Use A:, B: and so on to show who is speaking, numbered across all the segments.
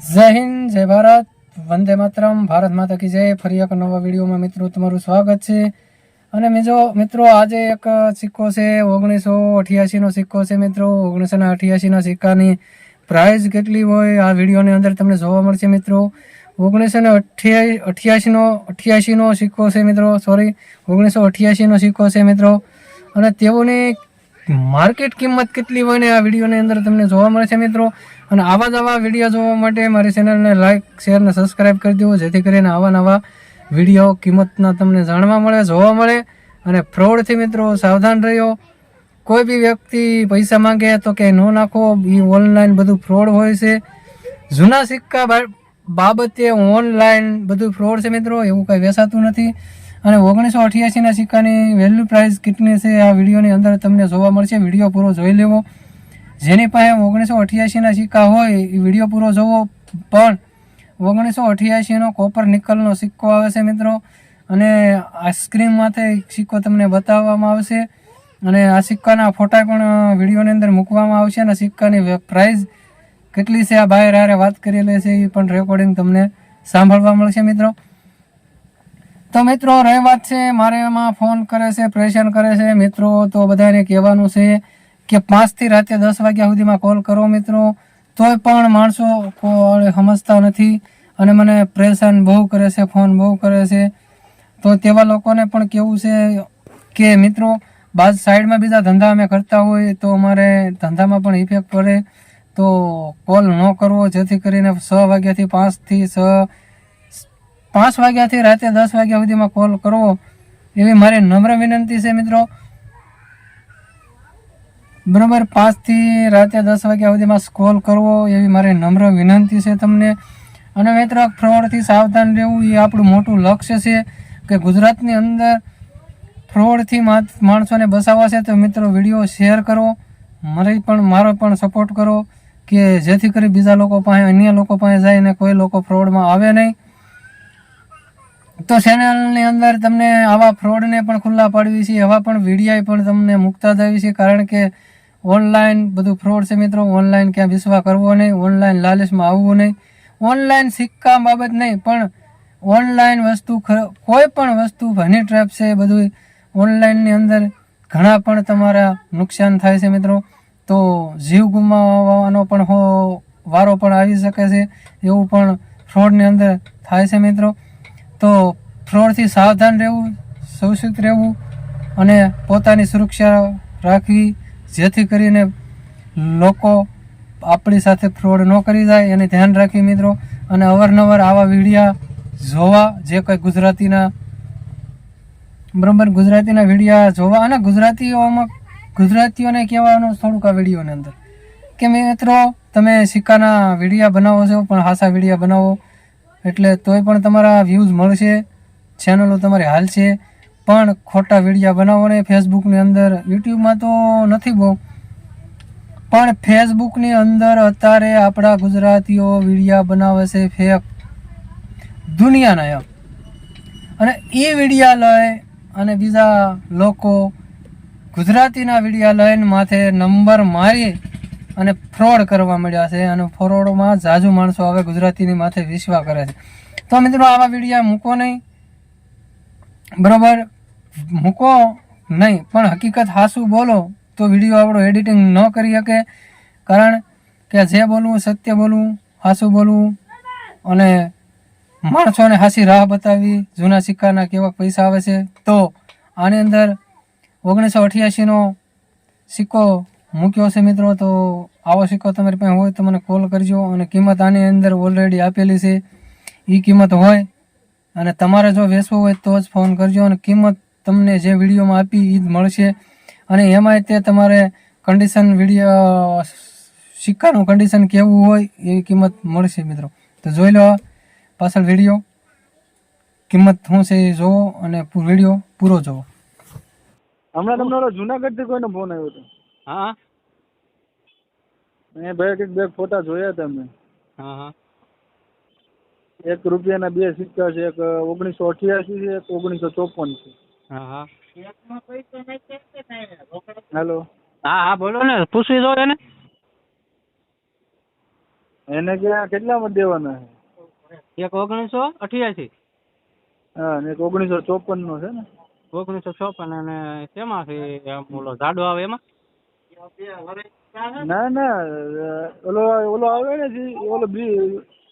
A: જય હિન્દ, જય ભારત. વંદે માતરમ. ભારત માતા કી જય. ફરી એક નવા વિડીયોમાં મિત્રો તમારું સ્વાગત છે. અને બીજો મિત્રો, આજે એક સિક્કો છે, ઓગણીસો અઠ્યાસીનો સિક્કો છે, મિત્રો. ઓગણીસો ને અઠ્યાસીના સિક્કાની પ્રાઇસ કેટલી હોય આ વિડીયોની અંદર તમને જોવા મળશે, મિત્રો. ઓગણીસો ને અઠ્યાસી અઠ્યાસીનો અઠ્યાસીનો સિક્કો છે, મિત્રો. સોરી ઓગણીસો અઠ્યાસીનો સિક્કો છે, મિત્રો. અને તેઓની માર્કેટ કિંમત કેટલી હોય ને આ વિડીયોની અંદર તમને જોવા મળે છે મિત્રો. અને આવા જ આવા વીડિયો જોવા માટે મારી ચેનલને લાઇક શેર અને સબસ્ક્રાઇબ કરી દેવો, જેથી કરીને આવા નવા વીડિયો કિંમતના તમને જાણવા મળે, જોવા મળે. અને ફ્રોડથી મિત્રો સાવધાન રહ્યો કોઈ બી વ્યક્તિ પૈસા માંગે તો કે ન નાખો એ ઓનલાઈન બધું ફ્રોડ હોય છે. જૂના સિક્કા બાબતે ઓનલાઈન બધું ફ્રોડ છે મિત્રો, એવું કંઈ વેસાતું નથી. અને ઓગણીસો અઠ્યાસીના સિક્કાની વેલ્યુ પ્રાઇસ કેટલી છે આ વિડીયોની અંદર તમને જોવા મળશે. વીડિયો પૂરો જોઈ લેવો. જેની પાસે ઓગણીસો અઠ્યાસીના સિક્કા હોય, એ વીડિયો પૂરો જોવો. પણ ઓગણીસો અઠ્યાસીનો કોપર નિકલનો સિક્કો આવે છે મિત્રો. અને આઈસ્ક્રીમમાંથી સિક્કો તમને બતાવવામાં આવશે. અને આ સિક્કાના ફોટા પણ વિડીયોની અંદર મૂકવામાં આવશે અને સિક્કાની પ્રાઇઝ કેટલી છે આ બહાર હારે વાત કરેલી છે એ પણ રેકોર્ડિંગ તમને સાંભળવા મળશે મિત્રો. તો મિત્રો, રહી વાત છે, મારે એમાં ફોન કરે છે, પ્રેશન કરે છે. મિત્રો, તો બધાને કહેવાનું છે કે પાંચથી રાતે દસ વાગ્યા સુધીમાં કોલ કરો મિત્રો. તોય પણ માણસો સમજતા નથી અને મને પ્રેશન બહુ કરે છે, ફોન બહુ કરે છે. તો તેવા લોકોને પણ કેવું છે કે મિત્રો, બાદ સાઈડમાં બીજા ધંધા અમે કરતા હોય તો અમારે ધંધામાં પણ ઇફેક્ટ પડે. તો કોલ ન કરવો, જેથી કરીને છ વાગ્યાથી પાંચથી છ પાંચ વાગ્યાથી રાતે દસ વાગ્યા સુધીમાં કોલ કરવો, એવી મારી નમ્ર વિનંતી છે મિત્રો. બરાબર, પાંચથી રાતે દસ વાગ્યા સુધીમાં કોલ કરવો, એવી મારી નમ્ર વિનંતી છે તમને. અને મિત્રો ફ્રોડથી સાવધાન રહેવું એ આપણું મોટું લક્ષ્ય છે કે ગુજરાતની અંદર ફ્રોડથી માણસોને બસાવવા છે. તો મિત્રો, વીડિયો શેર કરો, મારી પણ મારો પણ સપોર્ટ કરો કે જેથી કરી બીજા લોકો પાસે, અન્ય લોકો પાસે જાય અને કોઈ લોકો ફ્રોડમાં આવે નહીં. તો ચેનલની અંદર તમને આવા ફ્રોડને પણ ખુલ્લા પાડવી છે, આવા પણ વીડિયો પણ તમને મૂકતા જ છે, કારણ કે ઓનલાઈન બધું ફ્રોડ છે મિત્રો. ઓનલાઈન ક્યાં વિશ્વાસ કરવો નહીં ઓનલાઈન લાલચમાં આવવું નહીં. ઓનલાઈન સિક્કા બાબત નહીં, પણ ઓનલાઈન વસ્તુ કોઈ પણ વસ્તુ હની ટ્રેપ છે, બધું ઓનલાઈનની અંદર ઘણા પણ તમારા નુકસાન થાય છે મિત્રો. તો જીવ ગુમાવવાનો પણ વારો પણ આવી શકે છે, એવું પણ ફ્રોડની અંદર થાય છે મિત્રો. તો ફ્રોડથી સાવધાન રહેવું, સુરક્ષિત રહેવું અને પોતાની સુરક્ષા રાખવી, જેથી કરીને લોકો આપણી સાથે ફ્રોડ ન કરી જાય. એને ધ્યાન રાખી મિત્રો. અને અવારનવાર આવા વિડીયા જોવા, જે કંઈ ગુજરાતીના, બરાબર, ગુજરાતીના વિડીયા જોવા અને ગુજરાતીઓમાં, ગુજરાતીઓને કહેવાનું થોડુંક આ વિડીયોની અંદર. કે મિત્રો, તમે સિક્કાના વિડીયા બનાવો છો, પણ હાસા વિડીયા બનાવો. એટલે તોય પણ તમારા વ્યૂઝ મળશે ચેનલો તમારી હાલશે. પણ ખોટા વિડીયા બનાવો ને ફેસબુકની અંદર યુટ્યુબમાં તો નથી બહુ. પણ ફેસબુકની અંદર અત્યારે આપણા ગુજરાતીઓ વિડીયા બનાવે છે ફેક દુનિયાના એમ. અને એ વિડીયા લઈ અને બીજા લોકો ગુજરાતીના વિડીયા લઈને માથે નંબર મારી અને ફ્રોડ કરવા મળ્યા છે અને ફ્રોડમાં જાજુ માણસો હવે ગુજરાતીની માથે વિશ્વાસ કરે છે. તો મિત્રો આવા વિડીયા મૂકો નહીં. બરાબર? મૂકો નહીં. પણ હકીકત હાસું બોલો તો વીડિયો આપણો એડિટિંગ ન કરી શકે. કારણ કે જે બોલવું સત્ય બોલવું, હાસું બોલવું અને માણસોને હાસી રાહ બતાવી જૂના સિક્કાના કેવા પૈસા આવે છે. તો આની અંદર ઓગણીસો અઠ્યાસીનો સિક્કો મૂક્યો છે મિત્રો, તો આવો સિક્કો તમારી પાસે હોય તો મને કોલ કરજો. અને કિંમત આની અંદર ઓલરેડી આપેલી છે. એ કિંમત હોય અને તમારે જો વેચવો હોય તો જ ફોન કરજો. અને કિંમત તમને જે વિડીયોમાં આપી એ જ મળશે. અને એમાંય તે તમારે કન્ડિશન વીડિયો સિક્કાનું કન્ડિશન કેવું હોય એવી કિંમત મળશે મિત્રો. તો જોઈ લો પાછળ વીડિયો કિંમત શું છે એ જોવો અને વીડિયો પૂરો જોવો.
B: હમણાં તમને ઓલો જુનાગઢ કોઈનો ફોન આવ્યો હતો.
C: હા?
B: મેં ભાઈ કંઈક બે ફોટા જોયા હતા મેં
C: હા હા.
B: એક રૂપિયાના બે સિક્કા છે એક ઓગણીસો અઠ્યાસી છે એક ઓગણીસો ચોપન છે.
C: હા હા.
B: હેલો.
C: હા હા બોલો ને પૂછી દો એને
B: એને ક્યાં કેટલામાં દેવાના છે?
C: એક ઓગણીસો અઠ્યાસી.
B: હા ને એક ઓગણીસો ચોપન નો છે ને.
C: ઓગણીસો ચોપન અને શેમાં છે આમ ઓલો જાડો આવે એમાં?
B: ના ના ઓલો ઓલો આવે ને જી ઓલો બી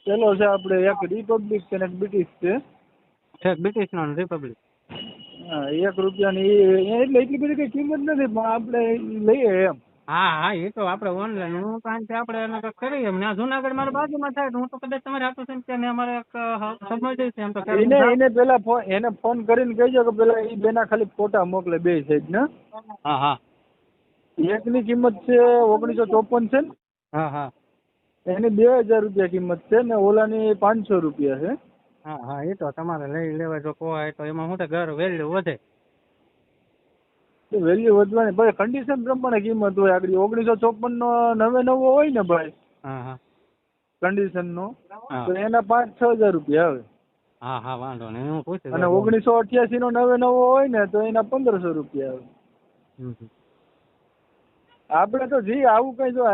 B: પેલો છે આપણે એક રિપબ્લિક છે ને એક બ્રિટિશ છે.
C: એક બ્રિટિશ નો રિપબ્લિક
B: હા એક રૂપિયાની એટલે એટલી બધી કઈ કિંમત નથી પણ આપણે લઈએ એમ.
C: હા હા એ તો આપણે ઓનલાઈન હું કારણ કે આપણે એને કરીએ એમ. ને જુનાગઢ મારા બાજુમાં થાય હું તો કદાચ તમારે હાથું છે ત્યાં અમારે એક સમજ છે એમ તો
B: એને એને પેલા ફોન એને ફોન કરીને કહેજો કે પેલા એ બેના ખાલી ફોટા મોકલે બે સાઈડ ના.
C: હા હા.
B: એકની કિંમત છે ઓગણીસો ચોપન છે ને?
C: હા હા.
B: એની બે હજાર રૂપિયા કિંમત છે ને ઓલાની પાંચસો રૂપિયા છે.
C: હા હા એ તો તમારે લઈ લેવા જો કોઈ તો એમાં શું ઘર વેલ્યુ વધે.
B: વેલ્યુ વધવાની ભાઈ કન્ડિશન પ્રમાણે કિંમત હોય આગળ. ઓગણીસો ચોપન નો નવે નવો હોય ને ભાઈ
C: હા હા.
B: કન્ડિશન નો તો એના પાંચ છ હજાર રૂપિયા આવે.
C: હા હા વાંધો નહીં હું પૂછી
B: અને ઓગણીસો અઠ્યાસી નો નવે નવો હોય ને તો એના પંદરસો રૂપિયા આવે. આપણે તો જે આવું કઈ જો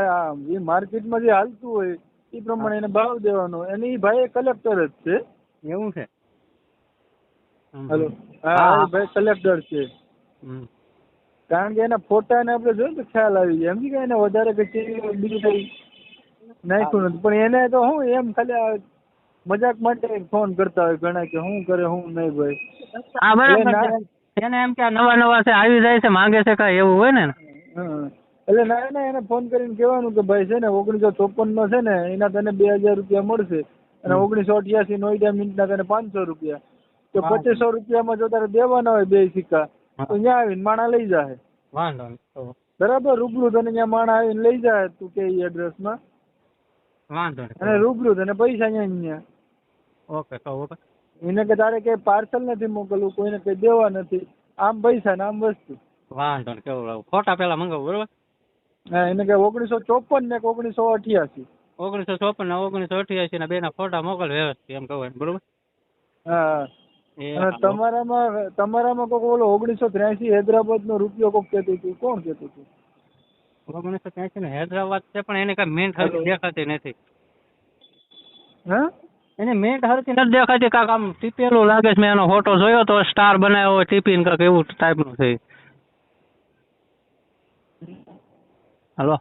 B: જે માર્કેટમાં જે હાલતું હોય એ પ્રમાણે એને ભાવ દેવાનો. અને એ ભાઈ કલેક્ટર જ છે.
C: એવું છે?
B: હેલો.
C: હા,
B: હા.
C: હા.
B: ભાઈ કલેક્ટર છે. કારણ કે એના ફોટા ને આપણે જોયું તો ખ્યાલ આવી જાય સમજી ગયા એને વધારે કે બીજું કઈ નાખ્યું નથી. પણ એને તો હું એમ ખાલી મજાક માટે ફોન કરતા હોય ઘણા કે શું કરે શું નહીં ભાઈ.
C: હા. એને એમ કે નવા નવા છે આવી જાય છે માંગે છે કઈ એવું હોય ને?
B: હા. એટલે ના ના એને ફોન કરીને કહેવાનું કે ભાઈ છે ને ઓગણીસો ચોપન નો છે ને એના તને બે હજાર રૂપિયા મળશે. અને ઓગણીસો અઠ્યાસી નોઈડા મિનિટના તને પાંચસો રૂપિયા. તો પચીસો. રૂપિયામાં જો તારે દેવાના હોય બે સિક્કા તો ત્યાં આવીને માણા લઈ જાય
C: વાંધો નહીં
B: બરાબર? રૂબરૂ તને ત્યાં માણા આવીને લઈ જાય તું કે એ એડ્રેસમાં
C: વાંધો
B: અને રૂબરૂ તને પૈસા અહીંયા
C: ઓકે તો ઓકે.
B: એને કે તારે કઈ પાર્સલ નથી મોકલવું કોઈને કઈ દેવા નથી. આમ પૈસા ને આમ વસ્તુ.
C: વાંધો નહીં કેવું ફોટા પેલા મંગાવું બરોબર?
B: હા એને કે ઓગણીસો ચોપન ને ઓગણીસો અઠ્યાસી.
C: ઓગણીસો ચોપન ને ઓગણીસો અઠ્યાસી ના બે ના ફોટા મોકલ વ્યવસ્થિત એમ કહું બરોબર?
B: હા. અને તમારામાં તમારામાં કોક ઓલો ઓગણીસો ત્ર્યાસી હૈદરાબાદ નો રૂપિયો કોક કેતું હતું કોણ કેતું હતું?
C: ઓગણીસો ત્યાંસી ને હૈદરાબાદ છે પણ એને કઈ મેન્ટ હરતી દેખાતી નથી.
B: હા?
C: એની મેન્ટ હરતી નથી દેખાતી કાક આમ ટીપેલું લાગે છે મેં એનો ફોટો જોયો તો સ્ટાર બનાવ્યો હોય ટીપીને કાંક એવું ટાઈપનું છે. હલો.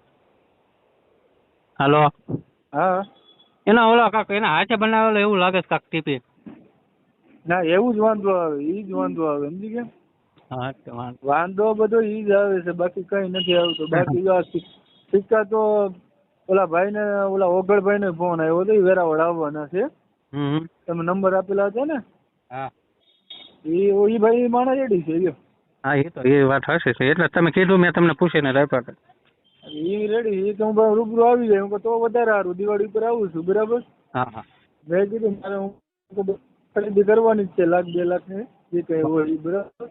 C: હલો.
B: હા.
C: એના ઓલા કાક એના હાથે બનાવેલો એવું લાગે છે કાક ટીપી.
B: ના એવું જ વાંધો આવે ઈ જ વાંધો આવે સમજી ગયા?
C: હા વાંધો.
B: બધો ઈ જ આવે છે બાકી કઈ નથી આવતો. બાકી આ સિક્કા તો ઓલા ભાઈ ને ઓલા ઓગળભાઈ ને ફોન આવ્યો ઈ વેરાવળ આવવાના છે.
C: હમ
B: તમે નંબર આપેલા હતા ને?
C: હા.
B: ઈ ઈ ભાઈ માણસ રેડી છે
C: હા એ તો એ વાત હશે એટલે તમે કીધું મેં તમને પૂછીને રાખ્યા
B: ઈ રેડી ઈ તો હું રૂબરૂ આવી જાય. હું તો વધારે સારું. દિવાળી ઉપર આવું છું બરાબર?
C: હા હા.
B: મેં કીધું મારે હું ખરીદી કરવાની જ છે લાખ બે લાખની જે કઈ હોય બરાબર?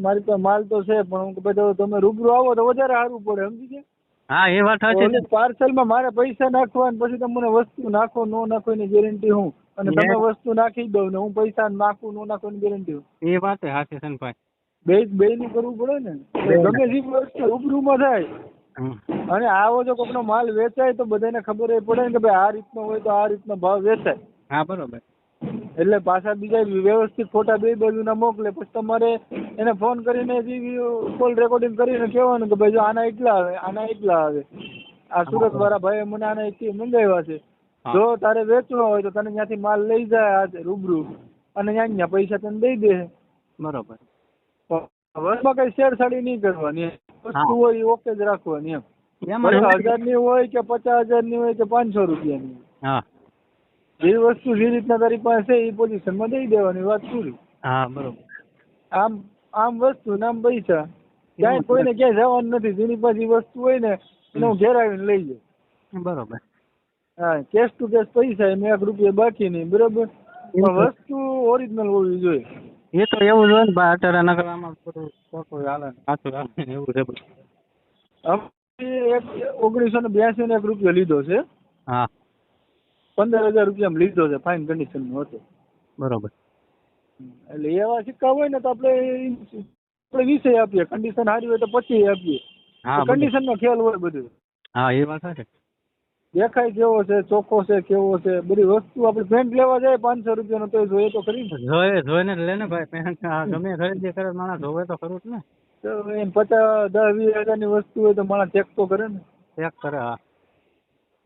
B: મારી પાસે માલ તો છે પણ હું બધો તમે રૂબરૂ આવો તો વધારે સારું પડે સમજી ગયા?
C: હા એ વાત હશે
B: પાર્સલ પાર્સલમાં મારે પૈસા નાખવા ને પછી તમે મને વસ્તુ નાખો નો નાખો એની ગેરંટી હું. અને તમે વસ્તુ નાખી દઉં ને હું પૈસા નાખું નો નાખો એની ગેરંટી હું.
C: એ વાત સાચી છે ને ભાઈ.
B: બે બે નું કરવું પડે ને ગમે જે વસ્તુ રૂબરૂમાં થાય. અને આવો જો કોકનો માલ વેચાય તો બધાને ખબર એ પડે ને કે ભાઈ આ રીતનો હોય તો આ રીતનો ભાવ વેચાય.
C: હા બરોબર.
B: એટલે પાછા બીજા વ્યવસ્થિત ફોટા બે બાજુના મોકલે પછી તમારે એને ફોન કરીને કોલ રેકોર્ડિંગ કરીને કહેવાનું કે ભાઈ જો આના એટલા આવે આના એટલા આવે. આ સુરત વાળા ભાઈ મને આના એટલી મંગાવ્યા છે. જો તારે વેચવો હોય તો તને ત્યાંથી માલ લઈ જાય આજે રૂબરૂ. અને ત્યાં પૈસા તને દઈ દે.
C: બરોબર.
B: વસમાં કઈ છેડછાડી નહીં કરવાની. વસ્તુ હોય એ ઓકે જ રાખવાની એમ. હજારની હોય કે પચાસ હજારની હોય કે પાંચસો રૂપિયાની.
C: હા.
B: જે વસ્તુ જે રીતના તારી પાસે એ પોઝિશનમાં દઈ દેવાની વાત પૂરી.
C: હા બરોબર.
B: આમ આમ વસ્તુ નામ પૈસા. ક્યાંય કોઈને ક્યાંય જવાનું નથી. જેની પાસે વસ્તુ હોય ને એને હું ઘેર આવીને લઈ જાઉં.
C: બરોબર.
B: હા કેશ ટુ કેશ પૈસા એમ એક રૂપિયા બાકી નહીં બરોબર? પણ વસ્તુ ઓરિજિનલ હોવી જોઈએ.
C: એ તો એવું જ હોય ને ભાઈ અત્યારે નકર આમાં બધું ખોટું હાલે ને. સાચું હાલે ને એવું છે બધું
B: એક ઓગણીસો ને બ્યાસી ને એક રૂપિયો લીધો છે.
C: હા.
B: પંદર હજાર રૂપિયા લીધો છે ફાઇન કન્ડિશન નો હતો.
C: બરોબર.
B: એટલે એવા સિક્કા હોય ને તો આપણે આપણે વીસે આપીએ કન્ડિશન સારી હોય તો પચીસ આપીએ. કન્ડિશન નો ખ્યાલ હોય બધું.
C: હા એ વાત છે
B: દેખાય કેવો છે ચોખ્ખો છે કેવો છે બધી વસ્તુ આપણે પેન્ટ લેવા જાય પાંચસો રૂપિયાનો તો જોઈએ તો ખરી ને.
C: જોઈ જોઈને લે ને ભાઈ પેન્ટ ગમે ખરીદી કરે માણસ જોવે તો ખરું જ ને.
B: તો એમ પચાસ દસ વીસ હજારની વસ્તુ હોય તો માણસ ચેક તો કરે ને.
C: ચેક કરે હા.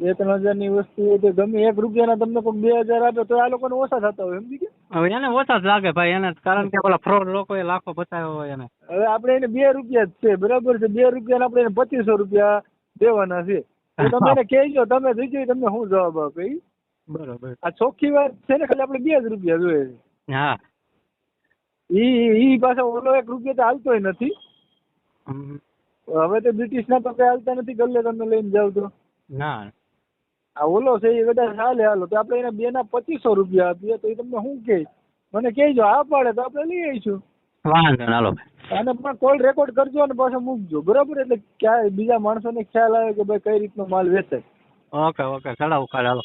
B: બે ત્રણ હજારની વસ્તુ હોય તો ગમે એક રૂપિયાના તમને કોઈ બે હજાર આપે તો આ લોકોને ઓછા થતા હોય સમજી ગયા?
C: હવે એને ઓછા જ લાગે ભાઈ એને કારણ કે પેલા ફ્રોડ લોકોએ લાખો બતાવ્યો હોય એને.
B: હવે આપણે એને બે રૂપિયા જ છે બરાબર છે બે રૂપિયા આપણે એને પચીસો રૂપિયા દેવાના છે. તમે એને કહેજો તમે જોઈજો તમને શું જવાબ આપે.
C: બરોબર.
B: આ ચોખ્ખી વાત છે ને ખાલી આપણે બે જ રૂપિયા જોઈએ છે.
C: હા.
B: ઈ ઈ પાછો ઓલો એક રૂપિયા તો હાલતોય નથી. હવે તો બ્રિટિશ ના તો કઈ હાલતા નથી ગલ્લે તમે લઈને જાવ તો.
C: ના.
B: આ ઓલો છે એ કદાચ હાલે હાલો તો આપણે એને બે ના પચીસો રૂપિયા આપીએ તો એ તમને શું કે મને કહેજો આ પાડે તો આપણે લઈ આવીશું.
C: વાંધો ના લો
B: અને પણ કોલ રેકોર્ડ કરજો અને પાછો મૂકજો બરાબર? એટલે ક્યાંય બીજા માણસોને ખ્યાલ આવે કે ભાઈ કઈ રીતનો માલ વેચે
C: ઓકે ઓકે ચડાવ ઉખાડ હાલો.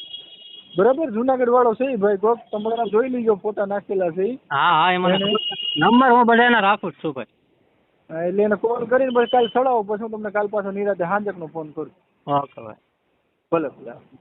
B: બરાબર? જુનાગઢ વાળો છે ભાઈ કોક તમારા જોઈ લીજો ફોટા નાખેલા છે
C: હા હા એમાં નંબર હું બધાને રાખું જ છું ભાઈ.
B: એટલે એને કોલ કરીને પછી કાલ ચડાવો પછી હું તમને કાલ પાછો નિરાતે હાંજકનો ફોન કરું.
C: ઓકે ભાઈ.
B: ભલે ભલે